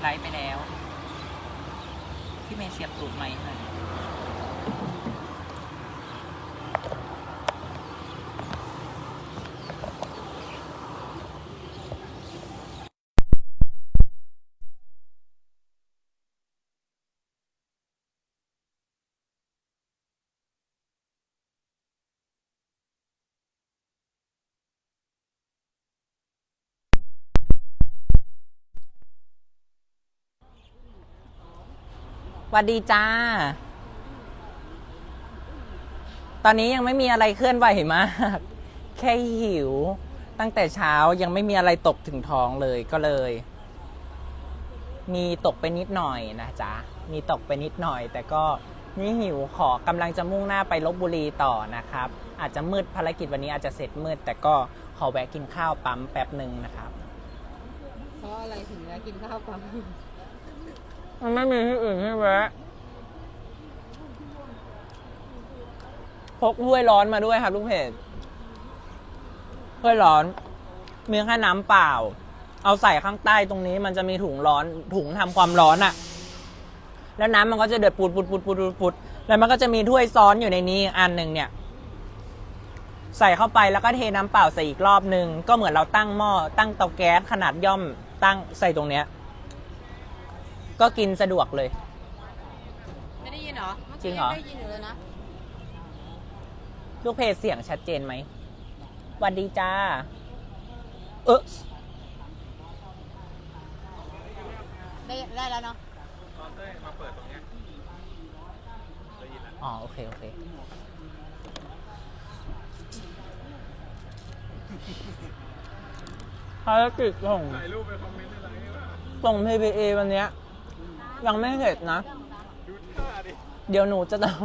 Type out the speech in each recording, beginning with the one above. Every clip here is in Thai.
ไลฟ์ไปแล้ว พี่เมย์เสียบตูดไหมค์ใวัสดีจ้า ตอนนี้ยังไม่มีอะไรเคลื่อนไหวมาก แค่หิว ตั้งแต่เช้ายังไม่มีอะไรตกถึงท้องเลยก็เลย มีตกไปนิดหน่อยนะจ๊ะ มีตกไปนิดหน่อย แต่ก็นี่หิวขอกำลังจะมุ่งหน้าไปลบบุรีต่อนะครับ อาจจะมืดภารกิจวันนี้อาจจะเสร็จมืด แต่ก็ขอแวะกินข้าวปั๊มแป๊บหนึ่งนะครับ เพราะอะไรถึงจะกินข้าวปั๊ม มันไม่มีที่อื่นให้แวะพกถ้วยร้อนมาด้วยครับลูกเพจถ้วยร้อน มีแค่น้ำเปล่า เอาใส่ข้างใต้ตรงนี้ มันจะมีถุงร้อนถุงทำความร้อนอะแล้วน้ำมันก็จะเดือดปุดปุดปุดปุดปุดปุดแล้วมันก็จะมีถ้วยซ้อนอยู่ในนี้อันหนึ่งเนี่ย ใส่เข้าไปแล้วก็เทน้ำเปล่าใส่อีกรอบหนึ่งก็เหมือนเราตั้งหม้อตั้งเตาแก๊สขนาดย่อมตั้งใส่ตรงเนี้ย ก็กินสะดวกเลย ไม่ได้ยินเหรอมื่กี้จริงเหรอได้ยินอยู่เลยนะลูกเพจเสียงชัดเจนไหมหวัสดีจ้า เออได้ได้แล้วเนาะอ๋อ โอเค โอเค ภารกิจส่งส่ง PPA วันเนี้ย ยังไม่เสร็จนะ เดี๋ยวหนูจะต้อง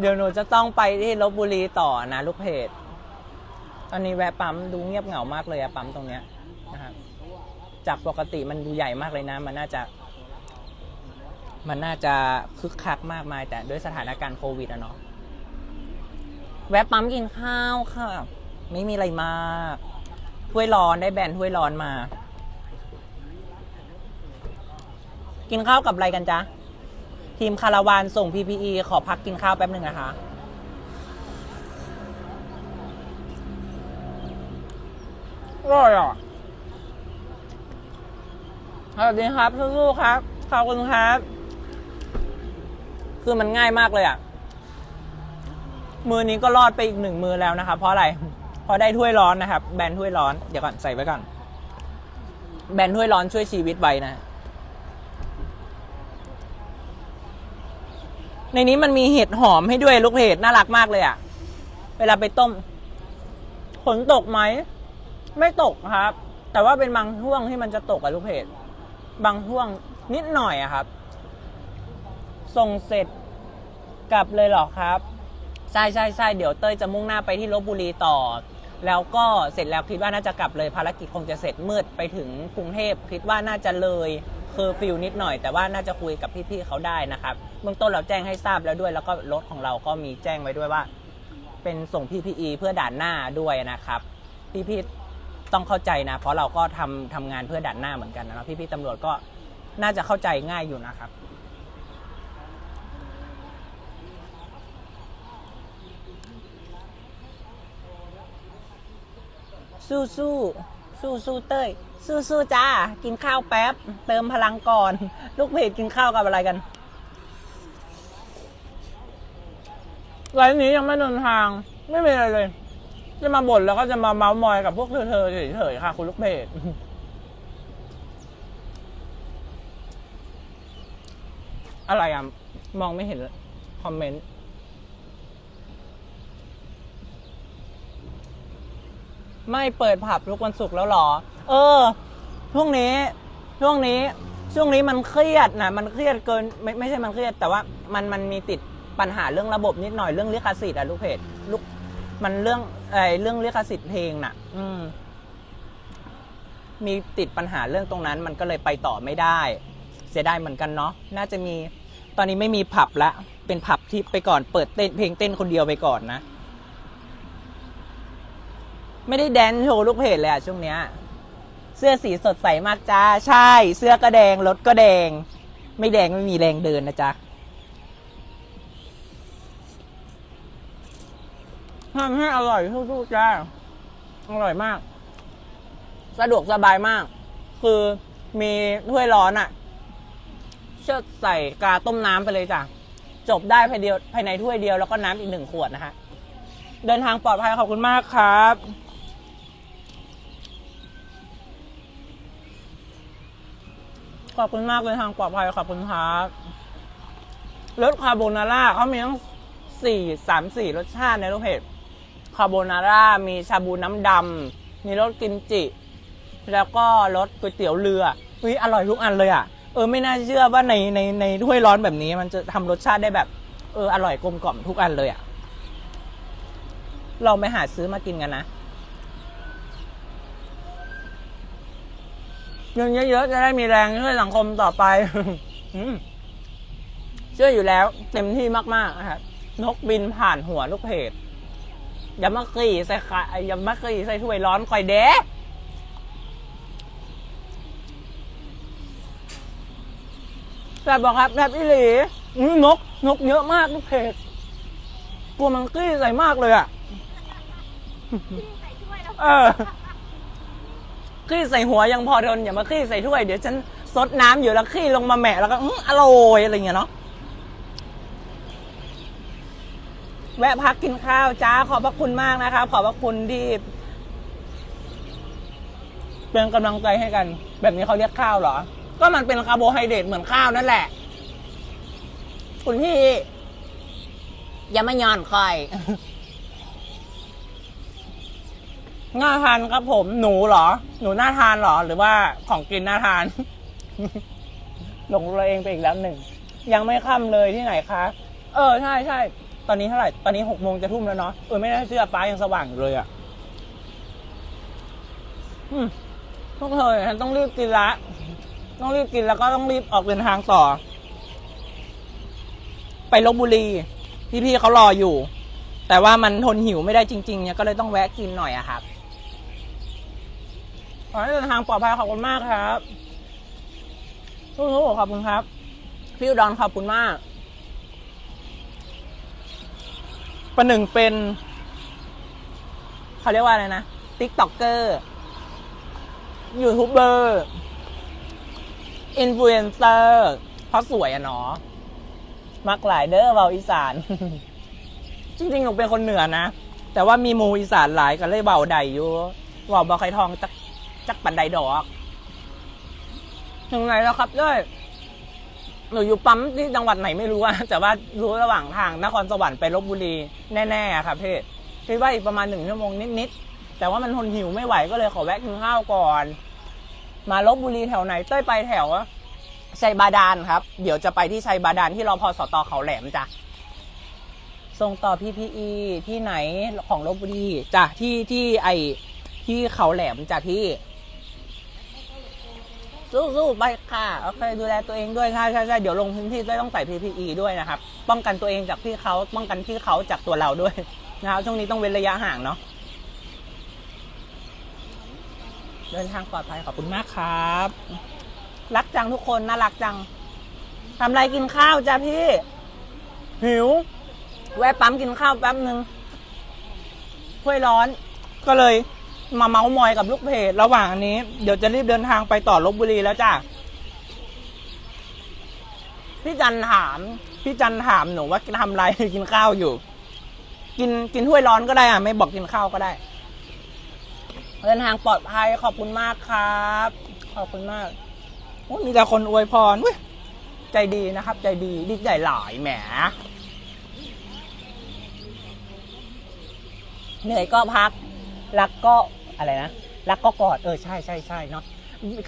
เดี๋ยวหนูจะต้องไปที่ลบบุรีต่อนะลูกเพจ ตอนนี้แวะปั๊มดูเงียบเหงามากเลยอะปั๊มตรงเนี้ยนะครับจากปกติมันดูใหญ่มากเลยนะ มันน่าจะ มันน่าจะคึกคักมากมาย แต่ด้วยสถานการณ์โควิดอะเนาะ แวะปั๊มกินข้าวค่ะ ไม่มีอะไรมาก ถ้วยร้อนได้แบรนด์ถ้วยร้อนมา กินข้าวกับอะไรกันจ๊ะ ทีมคาราวานส่ง PPE ขอพักกินข้าวแป๊บหนึ่งนะคะ อร่อยอะ สวัสดีครับสู้ๆครับ ขอบคุณครับ คือมันง่ายมากเลยอะ มือนี้ก็รอดไปอีกหนึ่งมือแล้วนะครับเพราะอะไร เพราะได้ถ้วยร้อนนะครับ แบรนด์ถ้วยร้อน เดี๋ยวก่อนใส่ไว้ก่อน แบรนด์ถ้วยร้อนช่วยชีวิตไว้นะ ในนี้มันมีเห็ดหอมให้ด้วยลูกเห็ดน่ารักมากเลยอะ่ะ เวลาไปต้มฝนตกไหม ไม่ตกครับ แต่ว่าเป็นบางช่วงที่มันจะตกอะลูกเห็ดบางช่วงนิดหน่อยอะครับ ส่งเสร็จกลับเลยเหรอครับใช่ใช่ใช่เดี๋ยวเต้ยจะมุ่งหน้าไปที่ลบบุรีต่อ แล้วก็เสร็จแล้วคิดว่าน่าจะกลับเลยภารกิจคงจะเสร็จมืดไปถึงกรุงเทพคิดว่าน่าจะเลย เคอร์ฟิวนิดหน่อย แต่ว่าน่าจะคุยกับพี่ๆเขาได้นะครับเบื้องต้นเราแจ้งให้ทราบแล้วด้วย แล้วก็รถของเราก็มีแจ้งไว้ด้วยว่า เป็นส่ง PPE เพื่อด่านหน้าด้วยนะครับ พี่ๆต้องเข้าใจนะ เพราะเราก็ทำทำงานเพื่อด่านหน้าเหมือนกันนะพี่ๆตำรวจก็น่าจะเข้าใจง่ายอยู่นะครับ สู้สู้ สู้สู้เต้ย สู้สู้จ้า กินข้าวแป๊บ เติมพลังก่อน ลูกเพจกินข้าวกับอะไรกันไลฟ์นี้ยังไม่เดินทาง ไม่มีอะไรเลย จะมาบ่นแล้วก็จะมาเมาส์มอยกับพวกเธอเธอเฉยๆค่ะ คุณลูกเพจอะไรอะ มองไม่เห็นเลยคอมเมนต์ ไม่เปิดผับทุกวันศุกร์แล้วหรอ เออ ช่วงนี้ ช่วงนี้ ช่วงนี้มันเครียดนะมันเครียดเกิน ไม่ไม่ใช่มันเครียด แต่ว่ามันมันมีติดปัญหาเรื่องระบบนิดหน่อยเรื่องลิขสิทธิ์อะลูกเพจลูกมันเรื่องไอเรื่องลิขสิทธิ์เพลงน่ะ อืม มีติดปัญหาเรื่องตรงนั้น มันก็เลยไปต่อไม่ได้ เสียดายเหมือนกันเนาะน่าจะมี ตอนนี้ไม่มีผับละเป็นผับที่ไปก่อนเปิดเต้นเพลงเต้นคนเดียวไปก่อนนะ ไม่ได้แดนโชว์ลูกเพจเลยอะช่วงเนี้ย เสื้อสีสดใสมากจ้า ใช่ เสื้อก็แดง รถก็แดง ไม่แดงไม่มีแรงเดินนะจ๊ะทำให้อร่อยทุกๆจ้า อร่อยมาก สะดวกสบายมาก คือมีถ้วยร้อนอะเชือกใส่กาต้มน้ำไปเลยจ้ะ จบได้ภายเดียวภายในถ้วยเดียวแล้วก็น้ำอีกหนึ่งขวดนะคะเดินทางปลอดภัยขอบคุณมากครับ ขอบคุณมากเลยทางปลอดภัยขอบคุณครับรสคาโบนาร่าเขามีทั้งสี่สามสี่รสชาติในรูปเพจคาโบนาร่ามีชาบูน้ำดำมีรสกิมจิ แล้วก็รสก๋วยเตี๋ยวเรือวิอร่อยทุกอันเลยอะเออไม่น่าเชื่อว่าในในในถ้วยร้อนแบบนี้ มันจะทำรสชาติได้แบบ เอออร่อยกลมกล่อมทุกอันเลยอะเราไปหาซื้อมากินกันนะ เงินเยอะๆจะได้มีแรงช่วยสังคมต่อไปอืมเชื่ออยู่แล้ว เต็มที่มากๆนะครับนกบินผ่านหัวลูกเพจอย่ามาขี่ใส่ขาอย่ามาขี่ใส่ถ้วยร้อนคอยเด้แต่บอกครับแบบอิหลีอื้อนกนกเยอะมากลูกเพจกลัวมันกลี้ใส่มากเลยอะเออ ขี้ใส่หัวยังพอทนอย่ามาขี้ใส่ถ้วยเดี๋ยวฉันซดน้ำอยู่แล้วขี้ลงมาแหมะแล้วก็อื้ออร่อยอะไรเงี้ยเนาะแวะพักกินข้าวจ้าขอบพระคุณมากนะครับขอบพระคุณที่เป็นกำลังใจให้กัน แบบนี้เขาเรียกข้าวเหรอ ก็มันเป็นคาร์โบไฮเดรตเหมือนข้าวนั่นแหละ คุณพี่ อย่ามาย่อนคอย น่าทานครับผมหนูเหรอ หนูน่าทานเหรอ หรือว่าของกินน่าทาน หลงตัวเองไปอีกแล้วหนึ่ง ยังไม่ค่ำเลยที่ไหนคะ เออใช่ใช่ตอนนี้เท่าไหร่ ตอนนี้หกโมงจะทุ่มแล้วเนาะ เออไม่น่าเชื่อฟ้ายังสว่างอยู่เลยอะ่ะอืมพวกเธอฉันต้องรีบกินละ ต้องรีบกินแล้วก็ต้องรีบออกเดินทางต่อ ไปลบบุรี พี่ๆเขารออยู่ แต่ว่ามันทนหิวไม่ได้จริงๆเนี่ยก็เลยต้องแวะกินหน่อยอะครับ อให้เดินทางปลอดภัยขอบคุณมากครับสู้ๆขอบคุณครับ พี่อุดรขอบคุณมาก ประหนึ่งเป็น เขาเรียกว่าอะไรนะติ๊กต็อกเกอร์ยูทูบเบอร์อินฟลูเอนเซอร์เพราะสวยอะเนาะมักหลายเด้อเบาอีสาน จริงๆหนูเป็นคนเหนือนะ แต่ว่ามีมูอีสานหลายก็เลยเบาใดอยู่เบาบอไข่ทองจัก จักปันใดดอกถึงไหนแล้วครับเด้ยหนูอยู่ปั๊มที่จังหวัดไหนไม่รู้อะแต่ว่ารู้ระหว่างทางนครสวรรค์ไปลบบุรีแน่ๆครับพี่คิดว่าอีกประมาณหนึ่งชั่วโมงนิดๆแต่ว่ามันทนหิวไม่ไหวก็เลยขอแวะกินข้าวก่อน มาลบบุรีแถวไหนเต้ยไปแถวชัยบาดาลครับ เดี๋ยวจะไปที่ชัยบาดาลที่รอพอสตเขาแหลมจ้ะส่งต่อ PPE ที่ไหนของลบบุรีจ้ะที่ที่ไอที่เขาแหลมจ้ะพี่ สู้ๆไปค่ะโอเคดูแลตัวเองด้วยใช่ใช่ใช่เดี๋ยวลงพื้นที่ด้ต้องใส่ PPE ด้วยนะครับ ป้องกันตัวเองจากพี่เขาป้องกันพี่เขาจากตัวเราด้วยนะครับช่วงนี้ต้องเว้นระยะห่างเนาะเดินทางปลอดภัยขอบคุณมากครับ รักจังทุกคนน่ารักจังทำอะไรกินข้าวจ้ะพี่ หิว แวะปั๊มกินข้าวแป๊บหนึ่งถ้วยร้อน ก็เลย มาเมาส์มอยกับลูกเพจระหว่างนี้ เดี๋ยวจะรีบเดินทางไปต่อลบบุรีแล้วจ้ะพี่จันถามพี่จันถามหนูว่าทำอะไรกินข้าวอยู่ กินกินถ้วยร้อนก็ได้อะ ไม่บอกกินข้าวก็ได้ เดินทางปลอดภัยขอบคุณมากครับ ขอบคุณมากโอ้มีแต่คนอวยพรเว้ยใจดีนะครับ ใจดีดีใจหลายแหมเหนื่อยก็พัก รักก็อะไรนะ รักก็กอด เออ ใช่ใช่ใช่เนาะ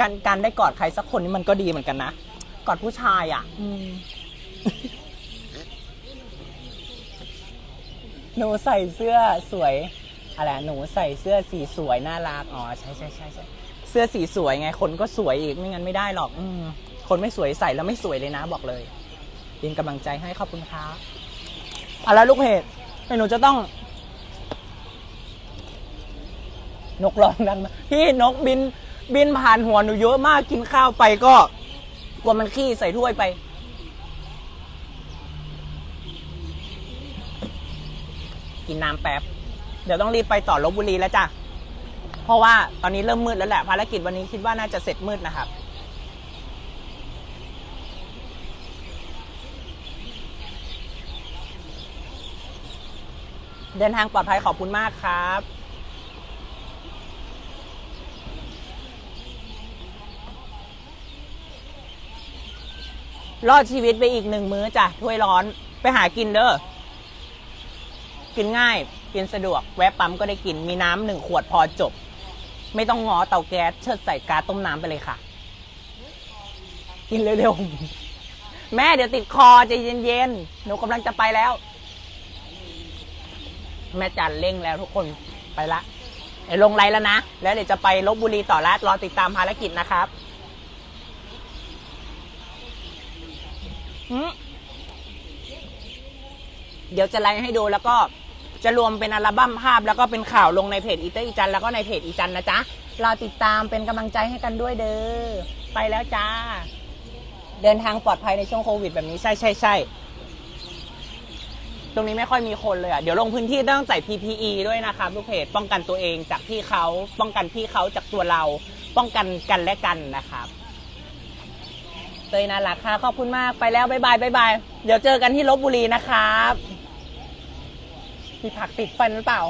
การการได้กอดใครสักคนนี่มันก็ดีเหมือนกันนะ กอดผู้ชายอะ อืมหนูใส่เสื้อสวย อะไรอะหนูใส่เสื้อสีสวยน่ารัก อ๋อ ใช่ใช่ใช่ใช่เสื้อสีสวยไง คนก็สวยอีก ไม่งั้นไม่ได้หรอก อืมคนไม่สวยใส่แล้วไม่สวยเลยนะ บอกเลยเป็นกำลังใจให้ขอบคุณครับเอาละลูกเพจหนูจะต้อง นกร้องดังมาพี่นกบินบินผ่านหัวหนูเยอะมากกินข้าวไปก็กลัวมันขี้ใส่ถ้วยไป กินน้ำแป๊บ เดี๋ยวต้องรีบไปต่อลบบุรีแล้วจ้ะ เพราะว่าตอนนี้เริ่มมืดแล้วแหละ ภารกิจวันนี้คิดว่าน่าจะเสร็จมืดนะครับเดินทางปลอดภัยขอบคุณมากครับ รอดชีวิตไปอีกหนึ่งมื้อจ้ะถ้วยร้อนไปหากินเด้อกินง่าย กินสะดวก แวะปั๊มก็ได้กิน มีน้ำหนึ่งขวดพอจบ ไม่ต้องงอเตาแก๊สเชิดใส่กาต้มน้ำไปเลยค่ะ กินเร็วๆ แม่เดี๋ยวติดคอใจเย็นๆ หนูกำลังจะไปแล้ว แม่จันเร่งแล้วทุกคนไปละลงไลน์แล้วนะ แล้วเดี๋ยวจะไปลบบุรีต่อละรอติดตามภารกิจนะครับหืม เดี๋ยวจะไลน์ให้ดูแล้วก็จะรวมเป็นอัลบั้มภาพ แล้วก็เป็นข่าวลงในเพจอีเตอร์อีจันแล้วก็ในเพจอีจันนะจ๊ะรอติดตามเป็นกำลังใจให้กันด้วยเด้อไปแล้วจ้า เดินทางปลอดภัยในช่วงโควิดแบบนี้ใช่ใช่ใช่ตรงนี้ไม่ค่อยมีคนเลยอะเดี๋ยวลงพื้นที่ต้องใส่ PPE ด้วยนะครับลูกเพจป้องกันตัวเองจากพี่เขาป้องกันพี่เขาจากตัวเรา ป้องกันกันและกันนะครับ เตยน่ารักค่ะ ขอบคุณมากไปแล้วบายบายบายบายเดี๋ยวเจอกันที่ลบบุรีนะครับมีผักติดฟันหรือเปล่า